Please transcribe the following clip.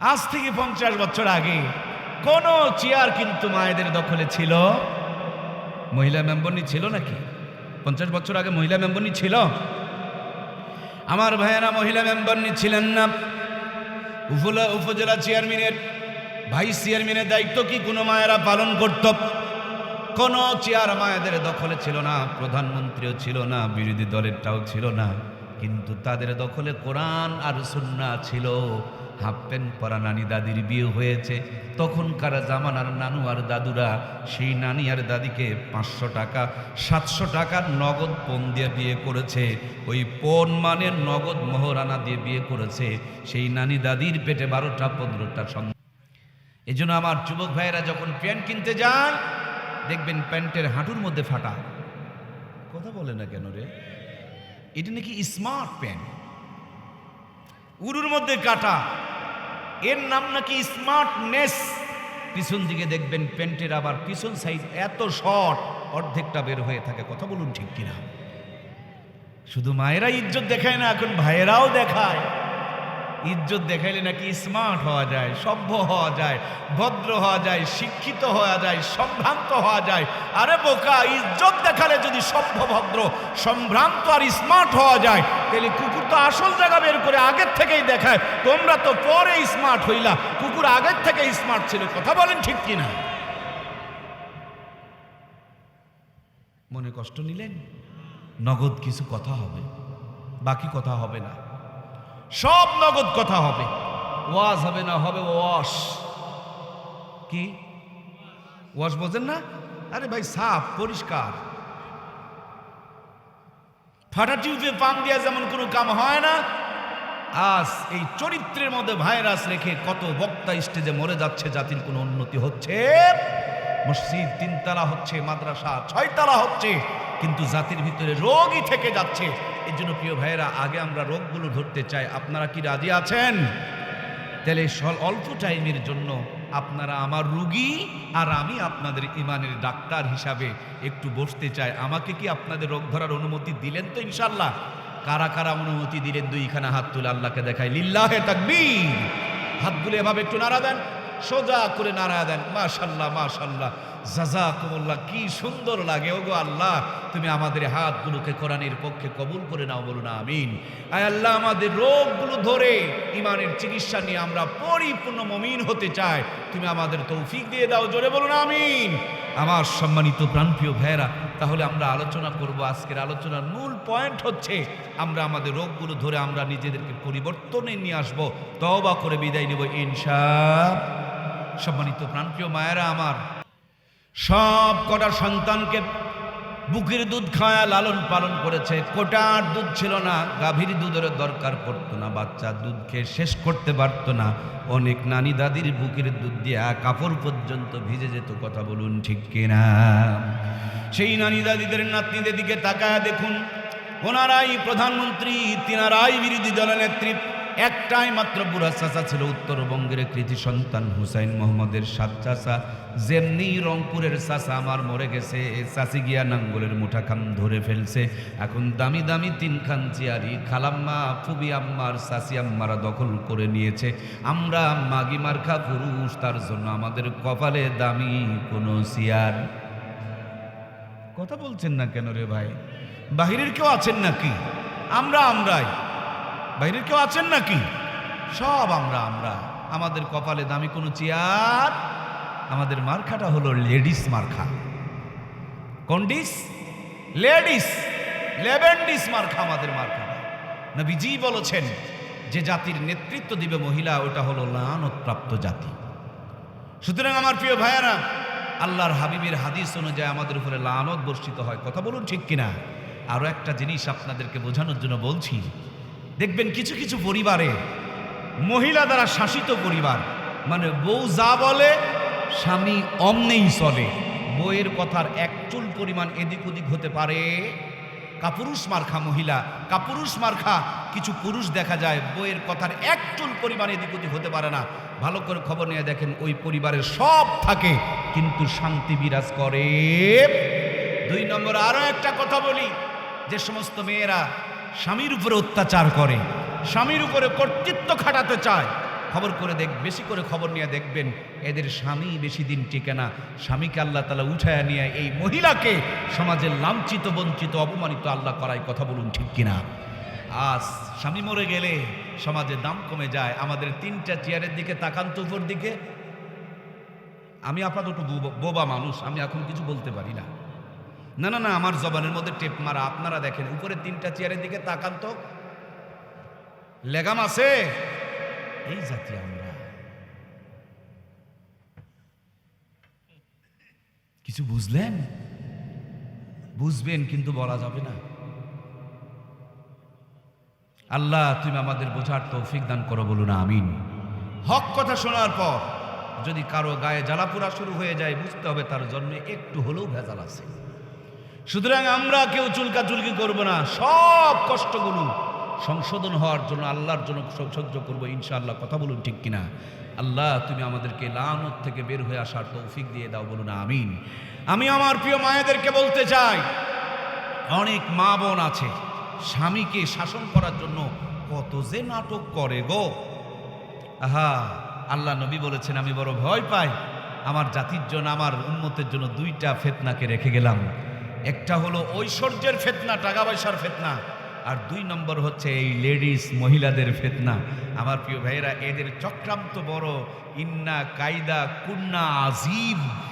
আজ থেকে পঞ্চাশ বছর আগে কোন চেয়ার কিন্তু মায়েদের দখলে ছিল? মহিলা মেম্বরনি ছিল নাকি? পঞ্চাশ বছর আগে মহিলা মেম্বরনি ছিল? আমার ভাইয়েরা মহিলা মেম্বরনি ছিলেন না। উপজেলা উপজেলা চেয়ারম্যানের, ভাইস চেয়ারম্যানের দায়িত্ব কি কোনো মায়েরা পালন করত? কোন চেয়ার মায়েদের দখলে ছিল না, প্রধানমন্ত্রীও ছিল না, বিরোধী দলেরটাও ছিল না। কিন্তু তাদের দখলে কোরআন আর সুন্না ছিল। হাফ প্যান্ট পরা নানি দাদির বিয়ে হয়েছে। তখনকার জামানার নানু আর দাদুরা সেই নানি আর দাদিকে পাঁচশো টাকা, সাতশো টাকার নগদ পণ দিয়ে বিয়ে করেছে। ওই পণ মানে নগদ মহরানা দিয়ে বিয়ে করেছে। সেই নানি দাদির পেটে বারোটা, পনেরোটা এই জন্য আমার যুবক ভাইয়েরা, যখন প্যান্ট কিনতে যান, দেখবেন প্যান্টের হাঁটুর মধ্যে ফাটা। কথা বলে না কেন রে? এটা নাকি স্মার্ট প্যান্ট উরুর মধ্যে কাটা। এর নাম নাকি স্মার্টনেস পিছন দিকে দেখবেন প্যান্টের আবার পিছন সাইজ এত শর্ট অর্ধেকটা বের হয়ে থাকে। কথা বলুন ঠিক কিনা? শুধু মায়েরা ইজ্জত দেখায় না, এখন ভাইয়েরাও দেখায়। ইজ্জত দেখাইলে নাকি স্মার্ট হওয়া যায়, সভ্য হওয়া যায়, ভদ্র হওয়া যায়, শিক্ষিত হওয়া যায়, সম্ভ্রান্ত হওয়া যায়। আরে বোকা, ইজ্জত দেখালে যদি সভ্য, ভদ্র, সম্ভ্রান্ত আর স্মার্ট হওয়া যায়, তাহলে কুকুর তো আসল জায়গা বের করে আগের থেকেই দেখায়, তোমরা তো পরে স্মার্ট হইলা, কুকুর আগের থেকে স্মার্ট ছিল, কথা বলেন ঠিক কিনা? মনে কষ্ট নিলেন? নগদ কিছু কথা হবে, বাকি কথা হবে না। সব নগদ কথা হবে। ওয়াজ হবে না, হবে ওয়াশ। কি? ওয়াশ বোঝেন না? আরে ভাই, সাফ, পরিষ্কার। ফাটা টিউবে পাম দেওয়া যেমন কোনো কাম হয় না, আজ এই চরিত্রের মধ্যে ভাইরাস রেখে কত বক্তা স্টেজে মরে যাচ্ছে, জাতির কোনো উন্নতি হচ্ছে? মসজিদ তিনতলা হচ্ছে, মাদ্রাসা ছয়তলা হচ্ছে, কিন্তু জাতির ভিতরে রোগই থেকে যাচ্ছে। এর জন্য প্রিয় ভাইয়েরা, আগে আমরা রোগগুলো ধরতে চাই। আপনারা কি রাজি আছেন? তাহলে অল্প টাইমের জন্য আপনারা আমার রুগী আর আমি আপনাদের ইমানের ডাক্তার হিসাবে একটু বসতে চাই। আমাকে কি আপনাদের রোগ ধরার অনুমতি দিলেন তো ইনশাল্লাহ কারা কারা অনুমতি দিলেন দুইখানা হাত তুলে আল্লাহকে দেখায় লিল্লাহে তাকবীর। হাতগুলো এভাবে একটু নাড়া দেন। সোজা করে নাড়া দেন। মাশাল্লাহ মাশাল্লাহ। জাজাকুমুল্লাহ কি সুন্দর লাগে। ওগো আল্লাহ, তুমি আমাদের হাতগুলোকে কোরআনের পক্ষে কবুল করে নাও বলুন, আমিন। আয় আল্লাহ, আমাদের রোগগুলো ধরে ইমানের চিকিৎসা নিয়ে আমরা পরিপূর্ণ মমিন হতে চাই। তুমি আমাদের তৌফিক দিয়ে দাও, জোরে বলুন, আমিন। আমার সম্মানিত প্রাণপ্রিয় ভাইয়েরা, তাহলে আমরা আলোচনা করব। আজকের আলোচনার মূল পয়েন্ট হচ্ছে, আমরা আমাদের রোগগুলো ধরে আমরা নিজেদেরকে পরিবর্তনে নিয়ে আসব। তবা করে বিদায় নেব, ইনশা সম্মানিত প্রাণপ্রিয় মায়েরা আমার, সব কটা সন্তানকে বুকের দুধ খাওয়া লালন পালন করেছে। কোটার দুধ ছিল না, গাভীর দুধের দরকার পড়তো না বাচ্চা দুধ খেয়ে শেষ করতে পারতো না। অনেক নানি দাদির বুকের দুধ দিয়ে কাপড় পর্যন্ত ভিজে যেত, কথা বলুন ঠিক কিনা? সেই নানি দাদিদের নাতনিদের দিকে তাকায় দেখুন, ওনারাই প্রধানমন্ত্রী, তিনারাই বিরোধী দলনেত্রী একটাই মাত্র বুড়া চাচা ছিল উত্তরবঙ্গের কৃতি সন্তান হুসাইন মোহাম্মদের সাত চাচা। যেমনি রংপুরের চাচা আমার মরে গেছে চাচি গিয়া নাঙ্গলের মুঠা খাম ধরে ফেলছে। এখন দামি দামি তিন খান চেয়ারি, খালাম্মা, ফুবি আম্মার, চাচি আম্মারা দখল করে নিয়েছে। আমরা মাগি মার্খা পুরুষ, তার জন্য আমাদের কপালে দামি কোনো চেয়ার। কথা বলছেন না কেন রে ভাই? বাহিরের কেউ আছেন নাকি? আমরা আমরাই। বাইরের কেউ আছেন নাকি? সব আমরা আমরা। আমাদের কপালে দামি কোনো চেয়ার। আমাদের মার্খাটা হলো লেডিস মার্খা কন্ডিস? লেডিস। লেভেন্ডিস মার্খা আমাদের মার্খা নবীজি বলেছেন, যে জাতির নেতৃত্ব দিবে মহিলা, ওটা হলো লানতপ্রাপ্ত জাতি। সুতরাং আমার প্রিয় ভাইয়ারা, আল্লাহর হাবিবের হাদিস অনুযায়ী আমাদের উপরে লানত বর্ষিত হয়। কথা বলুন ঠিক কিনা? আরও একটা জিনিস আপনাদেরকে বোঝানোর জন্য বলছি। দেখবেন কিছু কিছু পরিবারে মহিলা দ্বারা শাসিত পরিবার মানে বউ যা বলে, স্বামী অমনেই চলে। বইয়ের কথার এক চুল পরিমাণ এদিক ওদিক হতে পারে। কাপুরুষ মার্খা মহিলা, কাপুরুষ মার্খা কিছু পুরুষ দেখা যায় বইয়ের কথার এক চুল পরিমাণ এদিক ওদিক হতে পারে না। ভালো করে খবর নিয়ে দেখেন, ওই পরিবারের সব থাকে, কিন্তু শান্তি বিরাজ করে। দুই নম্বর আরও একটা কথা বলি, যে সমস্ত মেয়েরা স্বামীর উপরে অত্যাচার করে, স্বামীর উপরে কর্তৃত্ব খাটাতে চায়। খবর করে দেখ, বেশি করে খবর নিয়ে দেখবেন, এদের স্বামী বেশি দিন টিকে না। স্বামীকে আল্লাহ তালা উঠায় নিয়ে এই মহিলাকে সমাজের লাঞ্ছিত, বঞ্চিত, অপমানিত আল্লাহ করায় কথা বলুন ঠিক কিনা? আজ স্বামী মরে গেলে সমাজে দাম কমে যায়। আমাদের তিনটা চেয়ারের দিকে তাকান্ত উপর দিকে। আমি আপাতত বোবা মানুষ, আমি এখন কিছু বলতে পারি না। না না না, আমার জবানের মধ্যে টেপ মারা, আপনারা দেখেন উপরে তিনটা চেয়ারের দিকে তাকান তো। লেগাম আছে। এই জাতি আমরা। কিছু বুঝলেন? বুঝবেন, কিন্তু বলা যাবে না। আল্লাহ, তুমি আমাদের বোঝার তৌফিক দান করো বলুন, আমিন। হক কথা শোনার পর যদি কারও গায়ে জ্বালাপুরা শুরু হয়ে যায়, বুঝতে হবে তার জন্মে একটু হলেও ভেজাল আছে। সুতরাং আমরা কেউ চুলকা চুলকি করব না, সব কষ্টগুলো সংশোধন হওয়ার জন্য, আল্লাহর জন্য সহ্য করব, ইনশাআল্লাহ। কথা বলুন ঠিক কিনা? আল্লাহ, তুমি আমাদেরকে লানত থেকে বের হয়ে আসার তৌফিক দিয়ে দাও, বলুন আমিন। আমি আমার প্রিয় মায়েদেরকে বলতে চাই, অনেক মা বোন আছে, স্বামীকে শাসন করার জন্য কত যে নাটক করে গো। আহা, আল্লাহ নবী বলেছেন, আমি বড় ভয় পাই, আমার জাতির জন্য, আমার উন্মতের জন্য দুইটা ফেতনাকে রেখে গেলাম। একটা হলো ঐশ্বর্যের ফেতনা, টাকা পয়সার ফেতনা, আর দুই নম্বর হচ্ছে এই লেডিস মহিলাদের ফেতনা। আমার প্রিয় ভাইয়েরা, এদের চক্রান্ত বড়। ইন্না কায়দা কুন্না আজিম।